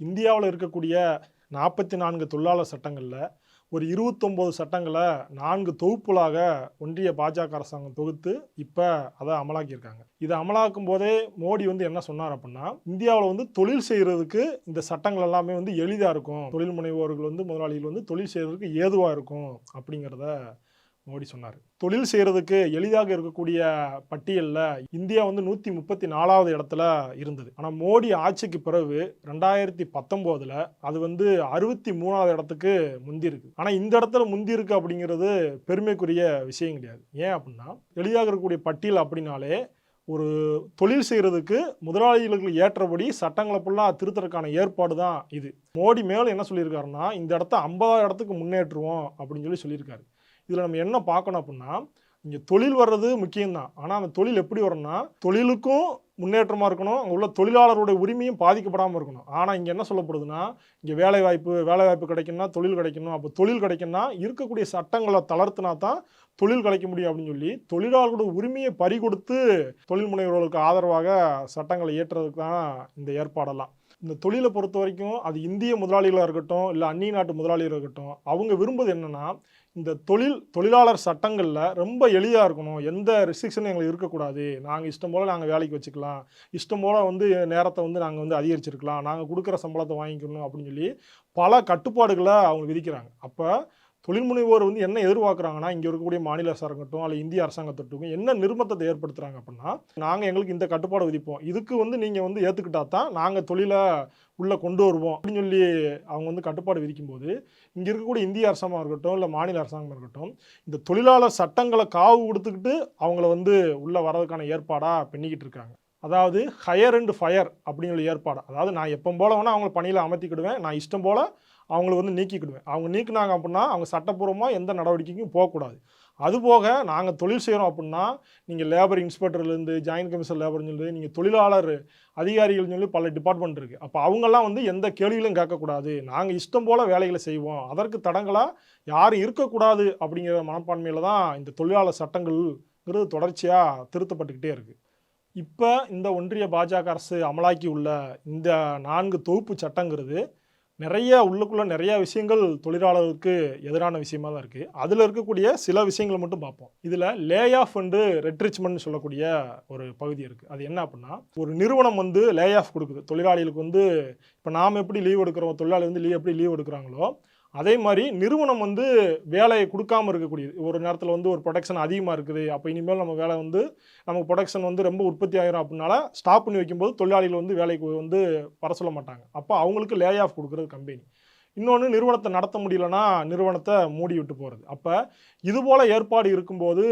இந்தியாவில் இருக்கக்கூடிய நாற்பத்தி நான்கு தொழிலாளர் சட்டங்களில் ஒரு இருபத்தொம்போது சட்டங்களை நான்கு தொகுப்புகளாக ஒன்றிய பாஜக அரசாங்கம் தொகுத்து இப்போ அதை அமலாக்கியிருக்காங்க. இதை அமலாக்கும் போதே மோடி வந்து என்ன சொன்னார் அப்படின்னா இந்தியாவில் வந்து தொழில் செய்கிறதுக்கு இந்த சட்டங்கள் எல்லாமே வந்து எளிதாக இருக்கும். தொழில் முனைவோர்கள் வந்து முதலாளிகள் வந்து தொழில் செய்கிறதுக்கு ஏதுவாக இருக்கும் அப்படிங்கிறத மோடி சொன்னார். தொழில் செய்கிறதுக்கு எளிதாக இருக்கக்கூடிய பட்டியலில் இந்தியா வந்து நூற்றி முப்பத்தி நாலாவது இடத்துல இருந்தது. ஆனால் மோடி ஆட்சிக்கு பிறகு ரெண்டாயிரத்தி பத்தொம்போதில் அது வந்து அறுபத்தி மூணாவது இடத்துக்கு முந்திருக்கு ஆனால் இந்த இடத்துல முந்தி இருக்கு அப்படிங்கிறது பெருமைக்குரிய விஷயம் கிடையாது. ஏன் அப்படின்னா எளிதாக இருக்கக்கூடிய பட்டியல் அப்படின்னாலே ஒரு தொழில் செய்கிறதுக்கு முதலாளிகளுக்கு ஏற்றபடி சட்டங்களை ஃபுல்லாக திருத்தறக்கான ஏற்பாடு தான் இது. மோடி மேலும் என்ன சொல்லியிருக்காருன்னா இந்த இடத்த ஐம்பதாவது இடத்துக்கு முன்னேற்றுவோம் அப்படின்னு சொல்லி சொல்லியிருக்காரு. இதில் நம்ம என்ன பார்க்கணும் அப்படின்னா இங்கே தொழில் வர்றது முக்கியம்தான். ஆனால் அந்த தொழில் எப்படி வரணும்னா தொழிலுக்கும் முன்னேற்றமாக இருக்கணும் அங்கே உள்ள தொழிலாளருடைய உரிமையும் பாதிக்கப்படாமல் இருக்கணும். ஆனால் இங்கே என்ன சொல்லப்படுதுன்னா இங்கே வேலை வாய்ப்பு வேலை வாய்ப்பு கிடைக்கணும்னா தொழில் கிடைக்கணும். அப்போ தொழில் கிடைக்கணும்னா இருக்கக்கூடிய சட்டங்களை தளர்த்தினா தான் தொழில் கிடைக்க முடியும் அப்படின்னு சொல்லி தொழிலாளர்களோட உரிமையை பறி கொடுத்து தொழில் முனைவர்களுக்கு ஆதரவாக சட்டங்களை ஏற்றுறதுக்கு தான் இந்த ஏற்பாடெல்லாம். இந்த தொழிலை பொறுத்த வரைக்கும் அது இந்திய முதலாளிகளாக இருக்கட்டும் இல்லை அந்நிய நாட்டு முதலாளிகளாக இருக்கட்டும் அவங்க விரும்புவது என்னென்னா இந்த தொழில் தொழிலாளர் சட்டங்களில் ரொம்ப எளிதாக இருக்கணும். எந்த ரெஸ்ட்ரிக்ஷனும் எங்களுக்கு இருக்கக்கூடாது. நாங்கள் இஷ்டம் போல் நாங்கள் வேலைக்கு வச்சுக்கலாம். இஷ்டம் போல் வந்து நேரத்தை வந்து நாங்கள் வந்து அதிகரிச்சிருக்கலாம். நாங்கள் கொடுக்குற சம்பளத்தை வாங்கிக்கணும் அப்படின்னு சொல்லி பல கட்டுப்பாடுகளை அவங்க விதிக்கிறாங்க. அப்போ தொழில் முனைவோர் வந்து என்ன எதிர்பார்க்குறாங்கன்னா இங்கே இருக்கக்கூடிய மாநில அரசாங்கட்டும் அல்ல இந்திய அரசாங்கத்திட்டும் என்ன நிர்பந்தத்தை ஏற்படுத்துகிறாங்க அப்படின்னா நாங்கள் எங்களுக்கு இந்த கட்டுப்பாடு விதிப்போம். இதுக்கு வந்து நீங்கள் வந்து ஏற்றுக்கிட்டா தான் நாங்கள் தொழிலை உள்ளே கொண்டு வருவோம் அப்படின்னு சொல்லி அவங்க வந்து கட்டுப்பாடு விதிக்கும்போது இங்கே இருக்கக்கூடிய இந்திய அரசாங்கமாக இருக்கட்டும் இல்லை மாநில அரசாங்கமாக இருக்கட்டும் இந்த தொழிலாளர் சட்டங்களை காவு கொடுத்துக்கிட்டு அவங்கள வந்து உள்ளே வர்றதுக்கான ஏற்பாடாக பண்ணிக்கிட்டு இருக்காங்க. அதாவது ஹையர் அண்ட் ஃபயர் அப்படிங்கிற ஏற்பாடு. அதாவது நான் எப்போ போல வேணால் அவங்கள பணியில் அமர்த்திக்கிடுவேன். நான் இஷ்டம் போல் அவங்கள வந்து நீக்கிக்கிடுவேன். அவங்க நீக்கினாங்க அப்படின்னா அவங்க சட்டப்பூர்வமாக எந்த நடவடிக்கைக்கும் போகக்கூடாது. அதுபோக நாங்கள் தொழில் செய்கிறோம் அப்படின்னா நீங்கள் லேபர் இன்ஸ்பெக்டர்லேருந்து ஜாயின்ட் கமிஷன் லேபர்னு சொல்லி நீங்கள் தொழிலாளர் அதிகாரிகள்னு சொல்லி பல டிபார்ட்மெண்ட் இருக்குது அப்போ அவங்கெல்லாம் வந்து எந்த கேள்விகளும் கேட்கக்கூடாது. நாங்கள் இஷ்டம் போல் வேலைகளை செய்வோம். அதற்கு தடங்களாக யாரும் இருக்கக்கூடாது அப்படிங்கிற மனப்பான்மையில் தான் இந்த தொழிலாளர் சட்டங்கள்ங்கிறது தொடர்ச்சியாக திருத்தப்பட்டுக்கிட்டே இருக்குது இப்போ இந்த ஒன்றிய பாஜக அரசு அமலாக்கி உள்ள இந்த நான்கு தொகுப்பு சட்டங்கிறது நிறைய உள்ளுக்குள்ள நிறைய விஷயங்கள் தொழிலாளர்களுக்கு எதிரான விஷயமா தான் இருக்குது அதில் இருக்கக்கூடிய சில விஷயங்களை மட்டும் பார்ப்போம். இதில் லே ஆஃப் அண்டு ரெட்ரிச்மெண்ட் சொல்லக்கூடிய ஒரு பகுதி இருக்குது அது என்ன அப்படின்னா ஒரு நிறுவனம் வந்து லே ஆஃப் கொடுக்குது. தொழிலாளிகளுக்கு வந்து இப்போ நாம் எப்படி லீவ் எடுக்கிறோம்? தொழிலாளி வந்து லீவ் எப்படி லீவ் எடுக்கிறாங்களோ அதே மாதிரி நிறுவனம் வந்து வேலையை கொடுக்காம இருக்கக்கூடியது. ஒரு நேரத்தில் வந்து ஒரு ப்ரொடக்ஷன் அதிகமாக இருக்குது. அப்போ இனிமேல் நம்ம வேலை வந்து நமக்கு ப்ரொடக்ஷன் வந்து ரொம்ப உற்பத்தி ஆகிரும் அப்படின்னால ஸ்டாப் பண்ணி வைக்கும்போது தொழிலாளிகள் வந்து வேலைக்கு வந்து வர சொல்ல மாட்டாங்க. அப்போ அவங்களுக்கு லே ஆஃப் கொடுக்குறது கம்பெனி இன்னொன்று நிறுவனத்தை நடத்த முடியலன்னா நிறுவனத்தை மூடி விட்டு போகிறது அப்போ இது போல் ஏற்பாடு இருக்கும்போது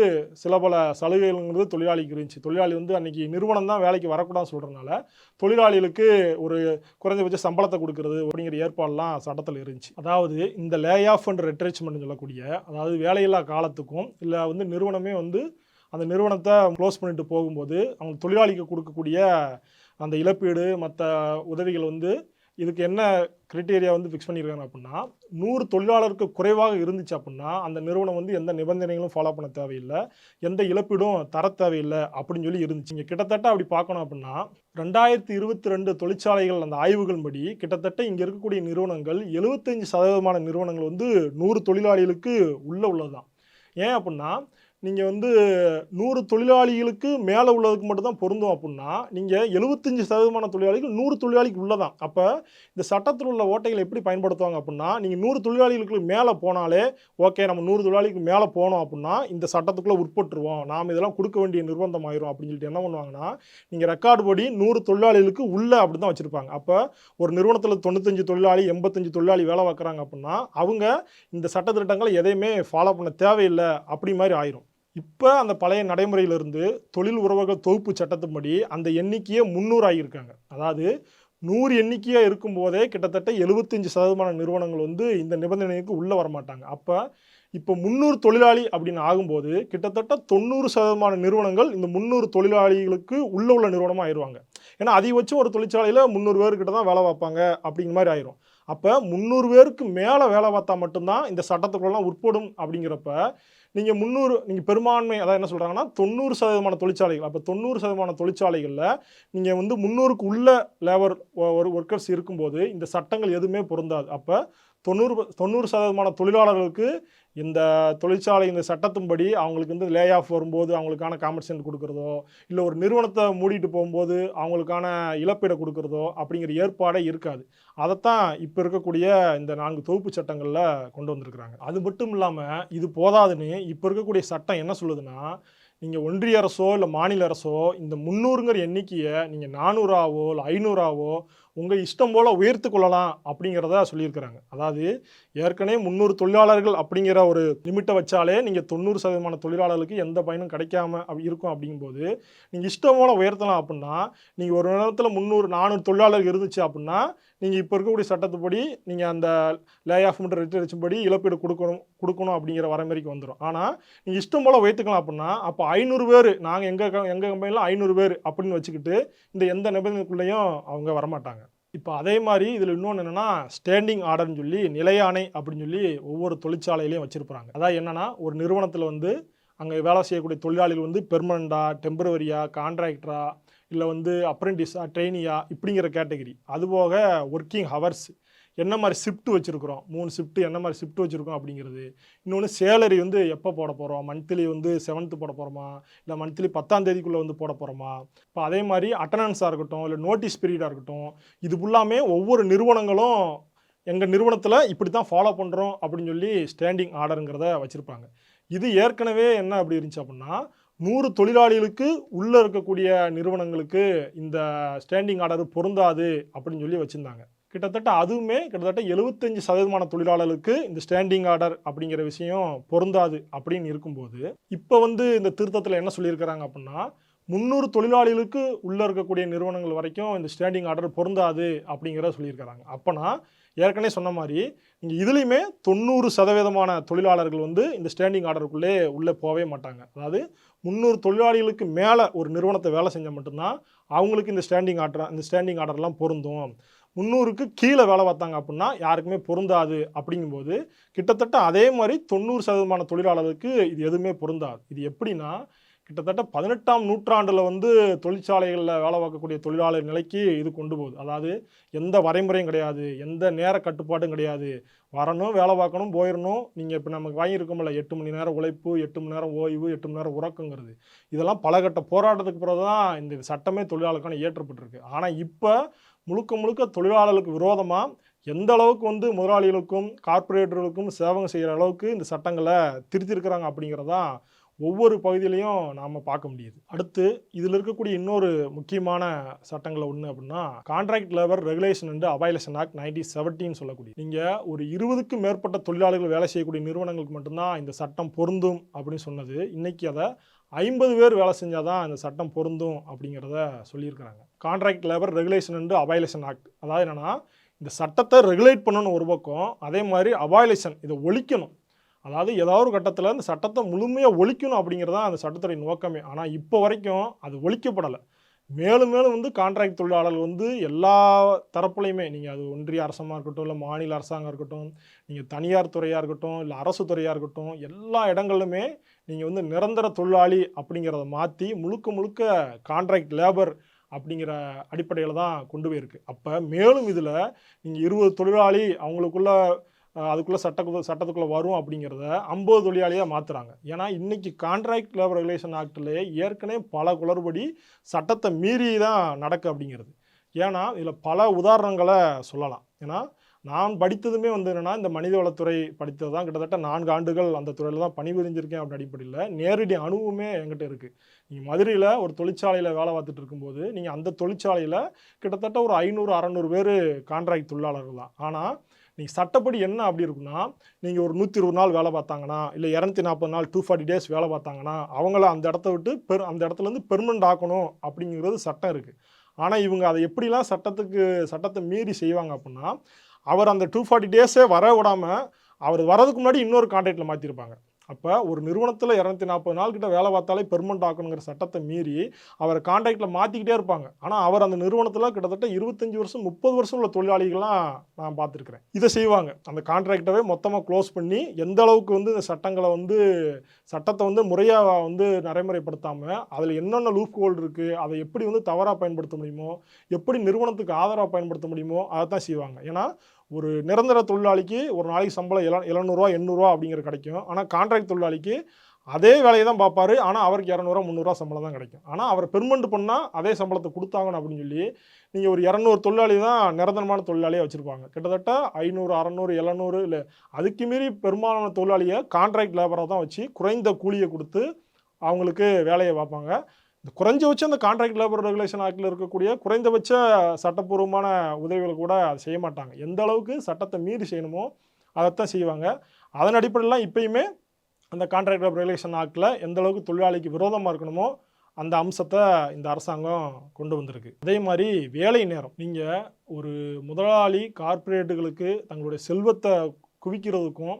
சில பல சலுகைகள்ங்கிறது தொழிலாளிக்கு இருந்துச்சு. தொழிலாளி வந்து அன்றைக்கி நிறுவனம் தான் வேலைக்கு வரக்கூடாதுன்னு சொல்கிறதுனால தொழிலாளிகளுக்கு ஒரு குறைஞ்சபட்ச சம்பளத்தை கொடுக்கறது அப்படிங்கிற ஏற்பாடுலாம் சட்டத்தில் இருந்துச்சு. அதாவது இந்த லே ஆஃப் அண்ட் ரெட்ரெச்மெண்ட் சொல்லக்கூடிய அதாவது வேலையில்லா காலத்துக்கும் இல்லை வந்து நிறுவனமே வந்து அந்த நிறுவனத்தை க்ளோஸ் பண்ணிட்டு போகும்போது அவங்க தொழிலாளிக்கு கொடுக்கக்கூடிய அந்த இழப்பீடு மற்ற உதவிகள் வந்து இதுக்கு என்ன கிரிட்டேரியா வந்து ஃபிக்ஸ் பண்ணியிருக்காங்க அப்படின்னா நூறு தொழிலாளருக்கு குறைவாக இருந்துச்சு அப்படின்னா அந்த நிறுவனம் வந்து எந்த நிபந்தனைகளும் ஃபாலோ பண்ண தேவையில்லை. எந்த இழப்பீடும் தர தேவையில்லை அப்படின்னு சொல்லி இருந்துச்சு. இங்கே கிட்டத்தட்ட அப்படி பார்க்கணும் அப்படின்னா ரெண்டாயிரத்தி இருபத்தி ரெண்டு தொழிற்சாலைகள் அந்த ஆய்வுகள் படி கிட்டத்தட்ட இங்கே இருக்கக்கூடிய நிறுவனங்கள் எழுபத்தஞ்சு சதவீதமான நிறுவனங்கள் வந்து நூறு தொழிலாளிகளுக்கு உள்ள உள்ளதுதான். ஏன் அப்படின்னா நீங்கள் வந்து நூறு தொழிலாளிகளுக்கு மேலே உள்ளதுக்கு மட்டும்தான் பொருந்தும் அப்படின்னா நீங்கள் எழுபத்தஞ்சு சதவீதமான தொழிலாளிகள் நூறு தொழிலாளிக்கு உள்ளதான். அப்போ இந்த சட்டத்தில் உள்ள ஓட்டைகளை எப்படி பயன்படுத்துவாங்க அப்படின்னா நீங்கள் நூறு தொழிலாளிகளுக்கு மேலே போனாலே ஓகே நம்ம நூறு தொழிலாளிக்கு மேலே போனோம் அப்படின்னா இந்த சட்டத்துக்குள்ளே உட்பட்டுருவோம். நாம் இதெல்லாம் கொடுக்க வேண்டிய நிர்பந்தம் ஆயிரும் அப்படின்னு சொல்லிட்டு என்ன பண்ணுவாங்கன்னா நீங்கள் ரெக்கார்டு படி நூறு தொழிலாளிகளுக்கு உள்ளே அப்படி தான் வச்சுருப்பாங்க. அப்போ ஒரு நிறுவனத்தில் தொண்ணூத்தஞ்சு தொழிலாளி எண்பத்தஞ்சு தொழிலாளி வேலை பார்க்குறாங்க அப்படின்னா அவங்க இந்த சட்டத்திட்டங்களை எதையுமே ஃபாலோ பண்ண தேவையில்லை அப்படி மாதிரி ஆயிரும். இப்போ அந்த பழைய நடைமுறையிலிருந்து தொழில் உறவுகள் தொகுப்பு சட்டத்தின்படி அந்த எண்ணிக்கையே முந்நூறு ஆகியிருக்காங்க அதாவது நூறு எண்ணிக்கையாக இருக்கும்போதே கிட்டத்தட்ட எழுபத்தஞ்சு சதவீதமான நிறுவனங்கள் வந்து இந்த நிபந்தனைக்கு உள்ளே வரமாட்டாங்க. அப்போ இப்போ முந்நூறு தொழிலாளி அப்படின்னு ஆகும்போது கிட்டத்தட்ட தொண்ணூறு சதவீதமான நிறுவனங்கள் இந்த முந்நூறு தொழிலாளிகளுக்கு உள்ள உள்ள நிறுவனமாக ஆயிடுவாங்க ஏன்னா அதிகபட்சம் ஒரு தொழிற்சாலையில் முந்நூறு பேர்கிட்ட தான் வேலை பார்ப்பாங்க அப்படிங்கிற மாதிரி ஆயிரும். அப்போ முந்நூறு பேருக்கு மேலே வேலை பார்த்தா மட்டும்தான் இந்த சட்டத்துக்குள்ளலாம் உட்படும் அப்படிங்கிறப்ப நீங்கள் முந்நூறு நீங்கள் பெரும்பான்மை அதாவது என்ன சொல்கிறாங்கன்னா தொண்ணூறு சதவீதமான தொழிற்சாலைகள். அப்போ தொண்ணூறு சதவீதமான தொழிற்சாலைகளில் நீங்கள் வந்து முந்நூறுக்கு உள்ள லேபர் ஒரு ஒர்க்கர்ஸ் இருக்கும்போது இந்த சட்டங்கள் எதுவுமே பொருந்தாது. அப்போ தொண்ணூறு தொண்ணூறு சதவீதமான தொழிலாளர்களுக்கு இந்த தொழிற்சாலை இந்த சட்டத்தின்படி அவங்களுக்கு வந்து லே ஆஃப் வரும்போது அவங்களுக்கான காம்பன்சேஷன் கொடுக்குறதோ இல்லை ஒரு நிறுவனத்தை மூடிட்டு போகும்போது அவங்களுக்கான இழப்பீடை கொடுக்குறதோ அப்படிங்கிற ஏற்பாடே இருக்காது. அதைத்தான் இப்போ இருக்கக்கூடிய இந்த நான்கு தொகுப்பு சட்டங்களில் கொண்டு வந்திருக்கிறாங்க. அது மட்டும் இல்லாமல் இது போதாதுன்னு இப்போ இருக்கக்கூடிய சட்டம் என்ன சொல்லுதுன்னா நீங்கள் ஒன்றிய அரசோ இல்லை மாநில அரசோ இந்த முந்நூறுங்கிற எண்ணிக்கையை நீங்கள் நானூறாவோ இல்லை ஐநூறாவோ உங்கள் இஷ்டம் போல் உயர்த்து கொள்ளலாம் அப்படிங்கிறத சொல்லியிருக்கிறாங்க. அதாவது ஏற்கனவே முந்நூறு தொழிலாளர்கள் அப்படிங்கிற ஒரு லிமிட்டை வச்சாலே நீங்கள் தொண்ணூறு சதவீதமான தொழிலாளர்களுக்கு எந்த பயனும் கிடைக்காம இருக்கும் அப்படிங்கும்போது நீங்கள் இஷ்டம் போல் உயர்த்தலாம் அப்படின்னா நீங்கள் ஒரு நேரத்தில் முந்நூறு நானூறு தொழிலாளர்கள் இருந்துச்சு அப்படின்னா நீங்கள் இப்போ இருக்கக்கூடிய சட்டத்துப்படி நீங்கள் அந்த லே ஆஃப் மற்றும் ரிட்டர்ன் படி இழப்பீடு கொடுக்கணும் கொடுக்கணும் அப்படிங்கிற வரைமுறைக்கு வந்துடும் ஆனால் நீங்கள் இஷ்டம் போல் வைத்துக்கலாம் அப்படின்னா அப்போ ஐநூறு பேர் நாங்கள் எங்கள் எங்கள் கம்பெனியில் ஐநூறு பேர் அப்படின்னு வச்சுக்கிட்டு இந்த எந்த நிபந்தனைக்குள்ளேயும் அவங்க வரமாட்டாங்க. இப்போ அதே மாதிரி இதில் இன்னொன்று என்னென்னா ஸ்டேண்டிங் ஆர்டர்னு சொல்லி நிலையாணை அப்படின்னு சொல்லி ஒவ்வொரு தொழிற்சாலையிலையும் வச்சுருப்பாங்க. அதாவது என்னென்னா ஒரு நிறுவனத்தில் வந்து அங்கே வேலை செய்யக்கூடிய தொழிலாளிகள் வந்து பெர்மனண்டா டெம்பரவரியா கான்ட்ராக்டராக இல்லை வந்து அப்ரெண்டிஸா ட்ரெயினியா இப்படிங்கிற கேட்டகரி அதுபோக ஒர்க்கிங் ஹவர்ஸ் என்ன மாதிரி ஷிஃப்ட் வச்சுருக்குறோம்? மூணு ஷிஃப்ட் என்ன மாதிரி ஷிஃப்ட் வச்சுருக்கோம் அப்படிங்கிறது. இன்னொன்று சேலரி வந்து எப்போ போட போகிறோம் மந்த்லி வந்து செவன்த்து போட போகிறோமா இல்லை மந்த்லி பத்தாம் தேதிக்குள்ளே வந்து போட போகிறோமா இப்போ அதே மாதிரி அட்டண்டன்ஸாக இருக்கட்டும் இல்லை நோட்டீஸ் பீரியடாக இருக்கட்டும் இது ஃபுல்லாமே ஒவ்வொரு நிறுவனங்களும் எங்கள் நிறுவனத்தில் இப்படி தான் ஃபாலோ பண்ணுறோம் அப்படின்னு சொல்லி ஸ்டாண்டிங் ஆர்டருங்கிறத வச்சுருப்பாங்க. இது ஏற்கனவே என்ன அப்படி இருந்துச்சு அப்படின்னா நூறு தொழிலாளிகளுக்கு உள்ளே இருக்கக்கூடிய நிறுவனங்களுக்கு இந்த ஸ்டாண்டிங் ஆர்டர் பொருந்தாது அப்படின்னு சொல்லி வச்சுருந்தாங்க. கிட்டத்தட்ட அதுவுமே கிட்டத்தட்ட எழுபத்தஞ்சு சதவீதமான தொழிலாளர்களுக்கு இந்த ஸ்டாண்டிங் ஆர்டர் அப்படிங்கிற விஷயம் பொருந்தாது அப்படின்னு இருக்கும்போது இப்போ வந்து இந்த திருத்தத்தில் என்ன சொல்லியிருக்கிறாங்க அப்படின்னா முந்நூறு தொழிலாளிகளுக்கு உள்ளே இருக்கக்கூடிய நிறுவனங்கள் வரைக்கும் இந்த ஸ்டாண்டிங் ஆர்டர் பொருந்தாது அப்படிங்கிறத சொல்லியிருக்கிறாங்க. அப்போனா ஏற்கனவே சொன்ன மாதிரி இங்கே இதுலேயுமே தொண்ணூறு சதவீதமான தொழிலாளர்கள் வந்து இந்த ஸ்டாண்டிங் ஆர்டருக்குள்ளே உள்ளே போகவே மாட்டாங்க. அதாவது முந்நூறு தொழிலாளிகளுக்கு மேலே ஒரு நிறுவனத்தை வேலை செஞ்சால் மட்டும்தான் அவங்களுக்கு இந்த ஸ்டாண்டிங் ஆர்டர் இந்த ஸ்டாண்டிங் ஆர்டர்லாம் பொருந்தும். முந்நூறுக்கு கீழே வேலை பார்த்தாங்க அப்படின்னா யாருக்குமே பொருந்தாது அப்படிங்கும்போது கிட்டத்தட்ட அதே மாதிரி தொண்ணூறு சதவீதமான தொழிலாளர்களுக்கு இது எதுவுமே பொருந்தாது. இது எப்படின்னா கிட்டத்தட்ட பதினெட்டாம் நூற்றாண்டில் வந்து தொழிற்சாலைகளில் வேலை பார்க்கக்கூடிய தொழிலாளர் நிலைக்கு இது கொண்டு போகுது. அதாவது எந்த வரைமுறையும் கிடையாது எந்த நேர கட்டுப்பாடும் கிடையாது. வரணும் வேலை பார்க்கணும் போயிடணும் நீங்கள் இப்போ நமக்கு வாங்கியிருக்கோம்ல எட்டு மணி நேரம் உழைப்பு எட்டு மணி நேரம் ஓய்வு எட்டு மணி நேரம் உறக்கங்கிறது. இதெல்லாம் பலகட்ட போராட்டத்துக்கு பிறகு தான் இந்த சட்டமே தொழிலாளருக்கான இயற்றப்பட்டிருக்கு. ஆனால் இப்போ முழுக்க முழுக்க தொழிலாளர்களுக்கு விரோதமாக எந்த அளவுக்கு வந்து முதலாளிகளுக்கும் கார்ப்பரேட்டர்களுக்கும் சேவகம் செய்கிற அளவுக்கு இந்த சட்டங்களை திருத்திருக்கிறாங்க அப்படிங்கிறதான் ஒவ்வொரு பகுதியிலையும் நாம் பார்க்க முடியுது. அடுத்து இதில் இருக்கக்கூடிய இன்னொரு முக்கியமான சட்டங்களை ஒன்று அப்படின்னா contract labour regulation and abolition act nineteen seventeen சொல்லக்கூடிய. நீங்கள் ஒரு இருபதுக்கும் மேற்பட்ட தொழிலாளர்கள் வேலை செய்யக்கூடிய நிறுவனங்களுக்கு மட்டும்தான் இந்த சட்டம் பொருந்தும் அப்படின்னு சொன்னது. இன்னைக்கு அதை ஐம்பது பேர் வேலை செஞ்சால் தான் இந்த சட்டம் பொருந்தும் அப்படிங்கிறத சொல்லியிருக்கிறாங்க. Contract labour regulation and abolition act அதாவது என்னென்னா இந்த சட்டத்தை ரெகுலேட் பண்ணணும் ஒரு பக்கம் அதே மாதிரி அவாய்லேஷன் இதை ஒழிக்கணும். அதாவது ஏதாவது ஒரு கட்டத்தில் அந்த சட்டத்தை முழுமையாக ஒழிக்கணும் அப்படிங்கிறது தான் அந்த சட்டத்துடைய நோக்கமே. ஆனால் இப்போ வரைக்கும் அது ஒழிக்கப்படலை. மேலும் மேலும் வந்து கான்ட்ராக்ட் தொழிலாளர்கள் வந்து எல்லா தரப்புலையுமே நீங்கள் அது ஒன்றிய அரசமாக இருக்கட்டும் இல்லை மாநில அரசாங்கம் இருக்கட்டும் நீங்கள் தனியார் துறையாக இருக்கட்டும் இல்லை அரசு துறையாக இருக்கட்டும் எல்லா இடங்களிலுமே நீங்கள் வந்து நிரந்தர தொழிலாளி அப்படிங்கிறத மாற்றி முழுக்க முழுக்க கான்ட்ராக்ட் லேபர் அப்படிங்கிற அடிப்படையில் தான் கொண்டு போயிருக்கு. அப்போ மேலும் இதில் நீங்கள் இருபது தொழிலாளி அவங்களுக்குள்ள அதுக்குள்ளே சட்ட சட்டத்துக்குள்ளே வரும் அப்படிங்கிறத ஐம்பது தொழிலாளியாக மாற்றுறாங்க ஏன்னா இன்றைக்கி கான்ட்ராக்ட் லேபர் ரெகுலேஷன் ஆக்டிலே ஏற்கனவே பல குளறுபடி சட்டத்தை மீறி தான் நடக்கு அப்படிங்கிறது. ஏன்னா இதில் பல உதாரணங்களை சொல்லலாம். ஏன்னா நான் படித்ததுமே வந்து என்னென்னா இந்த மனிதவளத்துறை படித்தது தான் கிட்டத்தட்ட நான்கு ஆண்டுகள் அந்த துறையில் தான் பணிபுரிஞ்சிருக்கேன் அப்படி அடிப்படையில் நேரடி அனுபவமே என்கிட்ட இருக்குது நீங்கள் மதுரையில் ஒரு தொழிற்சாலையில் வேலை பார்த்துட்டு இருக்கும்போது நீங்கள் அந்த தொழிற்சாலையில் கிட்டத்தட்ட ஒரு ஐநூறு அறநூறு பேர் கான்ட்ராக்ட் தொழிலாளர்கள் தான். ஆனால் நீங்கள் சட்டப்படி என்ன அப்படி இருக்குன்னா நீங்கள் ஒரு நூற்றி இருபது நாள் வேலை பார்த்தாங்கன்னா இல்லை இரநூத்தி நாற்பது நாள் டூ ஃபார்ட்டி டேஸ் வேலை பார்த்தாங்கன்னா அவங்கள அந்த இடத்த விட்டு பெர் அந்த இடத்துலேருந்து பெர்மனண்ட் ஆக்கணும் அப்படிங்கிறது சட்டம் இருக்குது ஆனால் இவங்க அதை எப்படிலாம் சட்டத்துக்கு சட்டத்தை மீறி செய்வாங்க அப்படின்னா அவர் அந்த டூ ஃபார்ட்டி டேஸே வர விடாமல் அவர் வரதுக்கு முன்னாடி இன்னொரு கான்ட்ராக்டில் மாற்றிருப்பாங்க அப்போ ஒரு நிறுவனத்தில் இரநூத்தி நாற்பது நாள் கிட்ட வேலை பார்த்தாலே பெர்மனண்ட் ஆக்கணுங்கிற சட்டத்தை மீறி அவரை கான்ட்ராக்டில் மாற்றிக்கிட்டே இருப்பாங்க. ஆனால் அவர் அந்த நிறுவனத்தில் கிட்டத்தட்ட இருபத்தஞ்சி வருஷம் முப்பது வருஷம் உள்ள தொழிலாளிகள்லாம் நான் பார்த்துருக்குறேன். இதை செய்வாங்க. அந்த கான்ட்ராக்டவே மொத்தமாக க்ளோஸ் பண்ணி எந்த அளவுக்கு வந்து இந்த சட்டங்களை வந்து சட்டத்தை வந்து முறையாக வந்து நடைமுறைப்படுத்தாமல் அதில் என்னென்ன லூப் ஹோல்டு இருக்குது அதை எப்படி வந்து தவறாக பயன்படுத்த முடியுமோ எப்படி நிறுவனத்துக்கு ஆதரவாக பயன்படுத்த முடியுமோ அதை தான் செய்வாங்க. ஏன்னா ஒரு நிரந்தர தொழிலாளிக்கு ஒரு நாளைக்கு சம்பளம் எல எழுநூறுவா எண்ணூறுவா அப்படிங்கிறது கிடைக்கும். ஆனால் கான்ட்ராக்ட் தொழிலாளிக்கு அதே வேலையை தான் பார்ப்பாரு. ஆனால் அவருக்கு இரநூறுவா முந்நூறுவா சம்பளம் தான் கிடைக்கும். ஆனால் அவர் பெர்மனண்ட் பண்ணால் அதே சம்பளத்தை கொடுத்தாங்கன்னு அப்படின்னு சொல்லி நீங்கள் ஒரு இரநூறு தொழிலாளி தான் நிரந்தரமான தொழிலாளியாக வச்சுருப்பாங்க. கிட்டத்தட்ட ஐநூறு அறநூறு எழுநூறு இல்லை அதுக்கு மீறி பெரும்பாலான தொழிலாளியை கான்ட்ராக்ட் லேபராக தான் வச்சு குறைந்த கூலியை கொடுத்து அவங்களுக்கு வேலையை பார்ப்பாங்க. இந்த குறைஞ்சபட்ச அந்த கான்ட்ராக்ட் லேபர் ரெகுலேஷன் ஆக்டில் இருக்கக்கூடிய குறைந்தபட்ச சட்டப்பூர்வமான உதவிகளை கூட அதை செய்ய மாட்டாங்க. எந்த அளவுக்கு சட்டத்தை மீறி செய்யணுமோ அதைத்தான் செய்வாங்க. அதன் அடிப்படையில் இப்பயுமே அந்த கான்ட்ராக்ட் லேபர் ரெகுலேஷன் ஆக்டில் எந்த அளவுக்கு தொழிலாளிக்கு விரோதமாக இருக்கணுமோ அந்த அம்சத்தை இந்த அரசாங்கம் கொண்டு வந்திருக்கு. அதே மாதிரி வேலை நேரம். நீங்கள் ஒரு முதலாளி கார்ப்பரேட்டுகளுக்கு தங்களுடைய செல்வத்தை குவிக்கிறதுக்கும்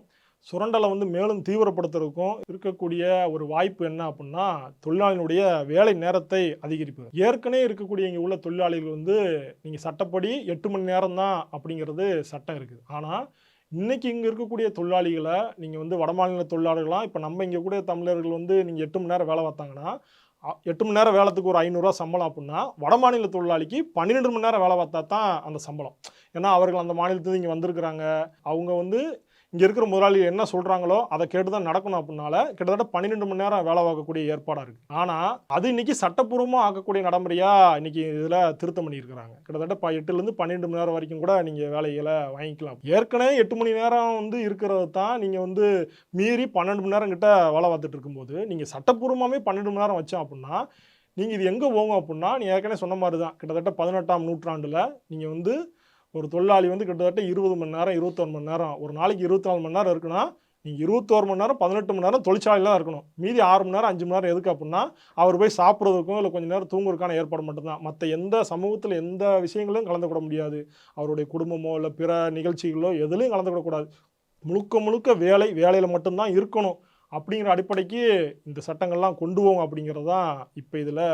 சுரண்டலை வந்து மேலும் தீவிரப்படுத்துறதுக்கும் இருக்கக்கூடிய ஒரு வாய்ப்பு என்ன அப்படின்னா தொழிலாளியினுடைய வேலை நேரத்தை அதிகரிப்பு ஏற்கனவே இருக்கக்கூடிய இங்கே உள்ள தொழிலாளிகள் வந்து நீங்கள் சட்டப்படி எட்டு மணி நேரம் தான் அப்படிங்கிறது சட்டம் இருக்குது. ஆனால் இன்னைக்கு இங்கே இருக்கக்கூடிய தொழிலாளிகளை நீங்கள் வந்து வடமாநில தொழிலாளர்களாக இப்போ நம்ம இங்கே கூட தமிழர்கள் வந்து நீங்கள் எட்டு மணி நேரம் வேலை பார்த்தாங்கன்னா எட்டு மணி நேரம் வேலைத்துக்கு ஒரு ஐநூறுரூவா சம்பளம் அப்படின்னா வடமாநில தொழிலாளிக்கு பன்னிரெண்டு மணி நேரம் வேலை பார்த்தா தான் அந்த சம்பளம். ஏன்னா அவர்கள் அந்த மாநிலத்துலேருந்து இங்கே வந்திருக்கிறாங்க. அவங்க வந்து இங்கே இருக்கிற முதலாளி என்ன சொல்கிறாங்களோ அதை கேட்டு தான் நடக்கணும் அப்படின்னால கிட்டத்தட்ட பன்னிரெண்டு மணி நேரம் வேலை பார்க்கக்கூடிய ஏற்பாடாக இருக்குது ஆனால் அது இன்னைக்கு சட்டப்பூர்வமாக ஆக்கக்கூடிய நடைமுறையாக இன்னைக்கு இதில் திருத்தம் பண்ணியிருக்கிறாங்க. கிட்டத்தட்ட ப எட்டுலேருந்து பன்னெண்டு மணி நேரம் வரைக்கும் கூட நீங்கள் வேலைகளை வாங்கிக்கலாம். ஏற்கனவே எட்டு மணி நேரம் வந்து இருக்கிறது தான் நீங்கள் வந்து மீறி பன்னெண்டு மணி நேரம் கிட்ட வேலை பார்த்துட்டு இருக்கும்போது நீங்கள் சட்டப்பூர்வமாகவே பன்னெண்டு மணி நேரம் வச்சோம் அப்படின்னா நீங்கள் இது எங்கே போகும் அப்படின்னா நீ ஏற்கனவே சொன்ன மாதிரி தான் கிட்டத்தட்ட பதினெட்டாம் நூற்றாண்டில் நீங்கள் வந்து ஒரு தொழிலாளி வந்து கிட்டத்தட்ட இருபது மணி நேரம் இருபத்தொரு மணி நேரம் ஒரு நாளைக்கு இருபத்தி நாலு மணி நேரம் இருக்குன்னா நீங்கள் இருபத்தோரு மணி நேரம் பதினெட்டு மணி நேரம் தொழிற்சாலையில் தான் இருக்கணும். மீதி ஆறு மணி நேரம் அஞ்சு மணி நேரம் எதுக்கு அப்படின்னா அவர் போய் சாப்பிட்றதுக்கும் இல்லை கொஞ்சம் நேரம் தூங்குறதுக்கான ஏற்பாடு மட்டும்தான் மற்ற எந்த சமூகத்தில் எந்த விஷயங்களும் கலந்துக்கூட முடியாது. அவருடைய குடும்பமோ இல்லை பிற நிகழ்ச்சிகளோ எதுலையும் கலந்துக்கூடக்கூடாது முழுக்க முழுக்க வேலை வேலையில் மட்டும்தான் இருக்கணும். அப்படிங்கிற அடிப்படைக்கு இந்த சட்டங்கள்லாம் கொண்டு போவோம் அப்படிங்கிறது தான் இப்போ இதில்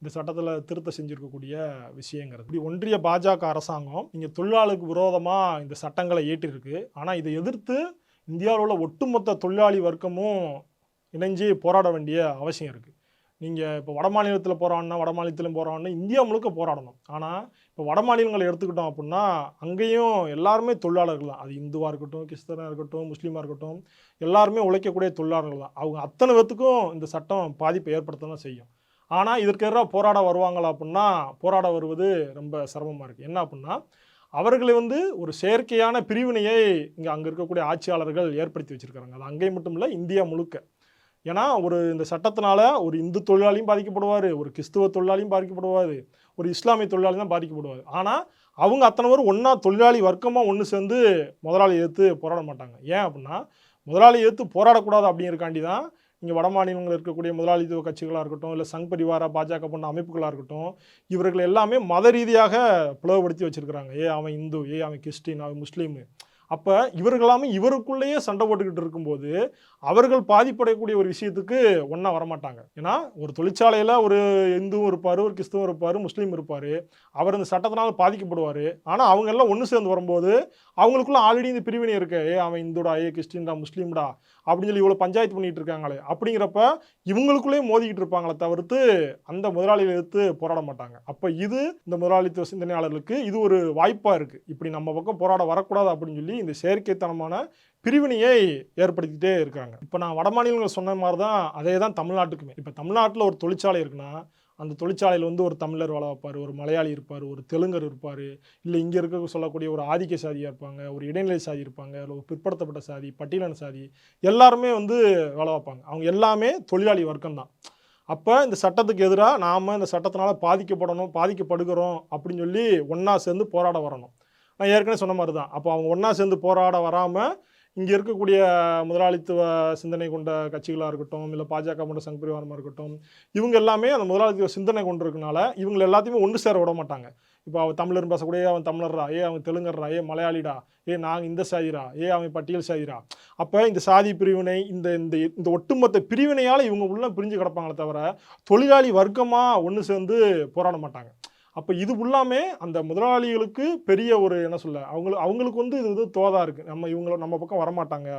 இந்த சட்டத்தில் திருத்த செஞ்சுருக்கக்கூடிய விஷயங்கிறது. இப்படி ஒன்றிய பாஜக அரசாங்கம் இங்கே தொழிலாளருக்கு விரோதமாக இந்த சட்டங்களை ஏற்றிருக்கு. ஆனால் இதை எதிர்த்து இந்தியாவில் உள்ள ஒட்டுமொத்த தொழிலாளி வர்க்கமும் இணைஞ்சு போராட வேண்டிய அவசியம் இருக்குது நீங்கள் இப்போ வட மாநிலத்தில் போராடினா வட மாநிலத்திலும் போராடினா இந்தியா முழுக்க போராடணும். ஆனால் இப்போ வட மாநிலங்களை எடுத்துக்கிட்டோம் அப்படின்னா அங்கேயும் எல்லாருமே தொழிலாளர்கள் தான். அது இந்துவாக இருக்கட்டும் கிறிஸ்தனாக இருக்கட்டும் முஸ்லீமாக இருக்கட்டும் எல்லாருமே உழைக்கக்கூடிய தொழிலாளர்கள் தான். அவங்க அத்தனை பேர்த்துக்கும் இந்த சட்டம் பாதிப்பை ஏற்படுத்த தான் செய்யும். ஆனால் இதற்கு எதிராக போராட வருவாங்களா அப்படின்னா போராட வருவது ரொம்ப சிரமமாக இருக்குது என்ன அப்படின்னா அவர்களை வந்து ஒரு செயற்கையான பிரிவினையை இங்கே அங்கே இருக்கக்கூடிய ஆட்சியாளர்கள் ஏற்படுத்தி வச்சுருக்காங்க. அது அங்கேயும் மட்டும் இல்லை இந்தியா முழுக்க. ஏன்னா ஒரு இந்த சட்டத்தினால ஒரு இந்து தொழிலாளியும் பாதிக்கப்படுவார் ஒரு கிறிஸ்துவ தொழிலாளியும் பாதிக்கப்படுவார் ஒரு இஸ்லாமிய தொழிலாளி தான் பாதிக்கப்படுவார். ஆனால் அவங்க அத்தனை பேரும் ஒன்றா தொழிலாளி வர்க்கமாக ஒன்று சேர்ந்து முதலாளி எதிர்த்து போராட மாட்டாங்க. ஏன் அப்படின்னா முதலாளி எதிர்த்து போராடக்கூடாது அப்படிங்கிறக்காண்டி தான் இங்கே வட மாநிலங்களில் இருக்கக்கூடிய முதலாளித்துவ கட்சிகளாக இருக்கட்டும் இல்லை சங் பரிவாரா பாஜக போன்ற அமைப்புகளாக இருக்கட்டும் இவர்கள் எல்லாமே மத ரீதியாக பிளவுபடுத்தி வச்சிருக்கிறாங்க. ஏ அவன் இந்து ஏ அவன் கிறிஸ்டின் அவன் முஸ்லீமு. அப்போ இவர்களாமே இவருக்குள்ளேயே சண்டை போட்டுக்கிட்டு இருக்கும்போது அவர்கள் பாதிப்படையக்கூடிய ஒரு விஷயத்துக்கு ஒன்றா வரமாட்டாங்க. ஏன்னா ஒரு தொழிற்சாலையில் ஒரு இந்துவும் இருப்பார் ஒரு கிறிஸ்துவும் இருப்பார் முஸ்லீம் இருப்பார். அவர் இந்த சட்டத்தினால பாதிக்கப்படுவார். ஆனால் அவங்க எல்லாம் ஒன்று சேர்ந்து வரும்போது அவங்களுக்குள்ள ஆல்ரெடி இந்த பிரிவினை இருக்கு. ஏ அவன் இந்துடா ஏ கிறிஸ்டின்டா முஸ்லீம்டா அப்படின்னு சொல்லி இவ்வளோ பஞ்சாயத்து பண்ணிட்டு இருக்காங்களே. அப்படிங்கிறப்ப இவங்களுக்குள்ளேயே மோதிக்கிட்டு இருப்பாங்களே தவிர்த்து அந்த முதலாளிகளை எடுத்து போராட மாட்டாங்க. அப்போ இது இந்த முதலாளித்துவ சிந்தனையாளர்களுக்கு இது ஒரு வாய்ப்பாக இருக்குது இப்படி நம்ம பக்கம் போராட வரக்கூடாது அப்படின்னு சொல்லி இந்த செயற்கைத்தனமான பிரிவினையை ஏற்படுத்திக்கிட்டே இருக்காங்க. இப்போ நான் வட மாநிலங்கள் சொன்ன மாதிரி தான் அதே தான் தமிழ்நாட்டுக்குமே. இப்போ தமிழ்நாட்டில் ஒரு தொழிற்சாலை இருக்குன்னா அந்த தொழிற்சாலையில் வந்து ஒரு தமிழர் வேலை வைப்பார் ஒரு மலையாளி இருப்பார் ஒரு தெலுங்கர் இருப்பார் இல்லை இங்கே இருக்க சொல்லக்கூடிய ஒரு ஆதிக்க சாதியாக இருப்பாங்க ஒரு இடைநிலை சாதி இருப்பாங்க இல்லை ஒரு பிற்படுத்தப்பட்ட சாதி பட்டியலின சாதி எல்லாருமே வந்து வேலை வைப்பாங்க. அவங்க எல்லாமே தொழிலாளி வர்க்கம் தான் அப்போ இந்த சட்டத்துக்கு எதிராக நாம் இந்த சட்டத்தினால பாதிக்கப்படணும் பாதிக்கப்படுகிறோம் அப்படின்னு சொல்லி ஒன்றா சேர்ந்து போராட வரணும். நான் ஏற்கனவே சொன்ன மாதிரி தான் அப்போ அவங்க ஒன்றா சேர்ந்து போராட வராமல் இங்கே இருக்கக்கூடிய முதலாளித்துவ சிந்தனை கொண்ட கட்சிகளாக இருக்கட்டும் இல்லை பாஜக கொண்ட சங் பரிவாரமாக இருக்கட்டும் இவங்க எல்லாமே அந்த முதலாளித்துவ சிந்தனை கொண்டிருக்கனால இவங்க எல்லாத்தையுமே ஒன்று சேர விட மாட்டாங்க. இப்போ அவன் தமிழர் பேசக்கூடிய அவன் தமிழர்ரா ஏ அவன் தெலுங்கர்ரா ஏ மலையாளிடா ஏ நாங்கள் இந்த சாதிரா ஏ அவன் பட்டியல் சாதிரா அப்போ இந்த சாதி பிரிவினை இந்த இந்த இந்த ஒட்டுமொத்த பிரிவினையால் இவங்க உள்ள பிரிஞ்சு கிடப்பாங்களே தவிர தொழிலாளி வர்க்கமாக ஒன்று சேர்ந்து போராட மாட்டாங்க. அப்போ இது ஃபுல்லாமே அந்த முதலாளிகளுக்கு பெரிய ஒரு என்ன சொல்ல அவங்களுக்கு அவங்களுக்கு வந்து இது இது தோதா இருக்குது நம்ம இவங்கள நம்ம பக்கம் வரமாட்டாங்க.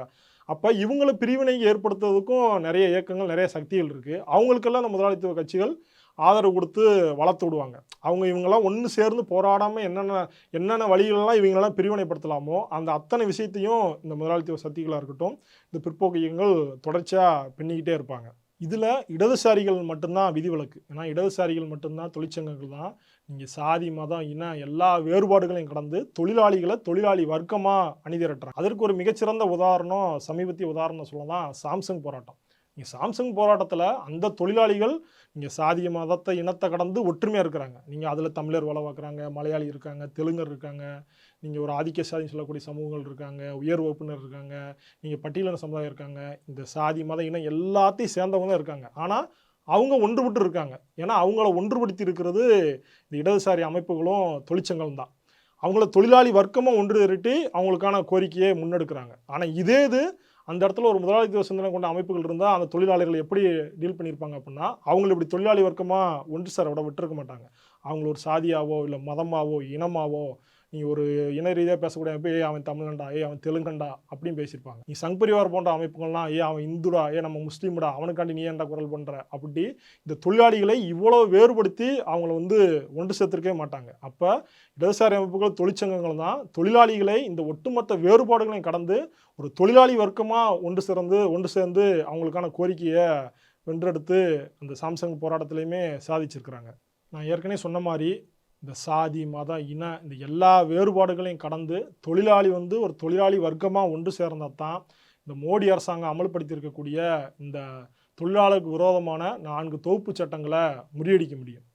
அப்போ இவங்கள பிரிவினை ஏற்படுத்துறதுக்கும் நிறைய இயக்கங்கள் நிறைய சக்திகள் இருக்குது அவங்களுக்கெல்லாம் அந்த முதலாளித்துவ கட்சிகள் ஆதரவு கொடுத்து வளர்த்து விடுவாங்க. அவங்க இவங்கெல்லாம் ஒன்று சேர்ந்து போராடாமல் என்னென்ன என்னென்ன வழிகளெல்லாம் இவங்களெல்லாம் பிரிவினைப்படுத்தலாமோ அந்த அத்தனை விஷயத்தையும் இந்த முதலாளித்துவ சக்திகளாக இருக்கட்டும் இந்த பிற்போக்கு இயக்கங்கள் தொடர்ச்சியாக பின்னிக்கிட்டே இருப்பாங்க. இதில் இடதுசாரிகள் மட்டும்தான் விதிவிலக்கு. ஏன்னா இடதுசாரிகள் மட்டும்தான் தொழிற்சங்கங்கள் தான் நீங்கள் சாதி மதம் இன எல்லா வேறுபாடுகளையும் கடந்து தொழிலாளிகளை தொழிலாளி வர்க்கமாக அணிதிரட்டுறாங்க. அதற்கு ஒரு மிகச்சிறந்த உதாரணம் சமீபத்திய உதாரணம் சொல்லலாம் சாம்சங் போராட்டம். நீங்கள் சாம்சங் போராட்டத்தில் அந்த தொழிலாளிகள் நீங்கள் சாதிய மதத்தை இனத்தை கடந்து ஒற்றுமையாக இருக்கிறாங்க. நீங்கள் அதில் தமிழர் வேலை பார்க்குறாங்க மலையாளி இருக்காங்க தெலுங்கர் இருக்காங்க நீங்கள் ஒரு ஆதிக்க சாதின்னு சொல்லக்கூடிய சமூகங்கள் இருக்காங்க உயர் வகுப்பினர் இருக்காங்க நீங்கள் பட்டியலின சமுதாயம் இருக்காங்க இந்த சாதி மத இனம் எல்லாத்தையும் சேர்ந்தவங்க தான் இருக்காங்க. ஆனால் அவங்க ஒன்றுபட்டு இருக்காங்க ஏன்னா அவங்கள ஒன்றுபடுத்தி இருக்கிறது இந்த இடதுசாரி அமைப்புகளும் தொழிற்சங்களும் தான். அவங்கள தொழிலாளி வர்க்கமாக ஒன்று திரட்டி அவங்களுக்கான கோரிக்கையை முன்னெடுக்கிறாங்க. ஆனால் இதே இது அந்த இடத்துல ஒரு முதலாளித்துவ சிந்தனை கொண்ட அமைப்புகள் இருந்தால் அந்த தொழிலாளர்கள் எப்படி டீல் பண்ணியிருப்பாங்க அப்படின்னா அவங்கள இப்படி தொழிலாளி வர்க்கமாக ஒன்று சார் விட விட்டுருக்க மாட்டாங்க. அவங்கள ஒரு சாதியாவோ இல்லை மதமாவோ இனமாவோ நீ ஒரு இன ரீதியாக பேசக்கூடிய அமைப்பு ஏ அவன் தமிழன்டா ஏ அவன் தெலுங்கண்டா அப்படின்னு பேசியிருப்பாங்க. நீ சங் பரிவார் போன்ற அமைப்புகள்லாம் ஏ அவன் இந்துடா ஏ நம்ம முஸ்லீம்டா அவனுக்காண்டி நீ ஏன்டா குரல் பண்ணுற அப்படி இந்த தொழிலாளிகளை இவ்வளோ வேறுபடுத்தி அவங்கள வந்து ஒன்று சேர்த்துருக்கவே மாட்டாங்க. அப்போ இடதுசாரி அமைப்புகள் தொழிற்சங்கங்கள் தான் தொழிலாளிகளை இந்த ஒட்டுமொத்த வேறுபாடுகளையும் கடந்து ஒரு தொழிலாளி வர்க்கமாக ஒன்று சேர்ந்து ஒன்று சேர்ந்து அவங்களுக்கான கோரிக்கையை வென்றெடுத்து அந்த சாம்சங் போராட்டத்திலையுமே சாதிச்சிருக்கிறாங்க. நான் ஏற்கனவே சொன்ன மாதிரி இந்த சாதி மதம் இன இந்த எல்லா வேறுபாடுகளையும் கடந்து தொழிலாளி வந்து ஒரு தொழிலாளி வர்க்கமாக ஒன்று சேர்ந்தால் தான் இந்த மோடி அரசாங்கம் அமல்படுத்தியிருக்கக்கூடிய இந்த தொழிலாளருக்கு விரோதமான நான்கு தொகுப்பு சட்டங்களை முறியடிக்க முடியும்.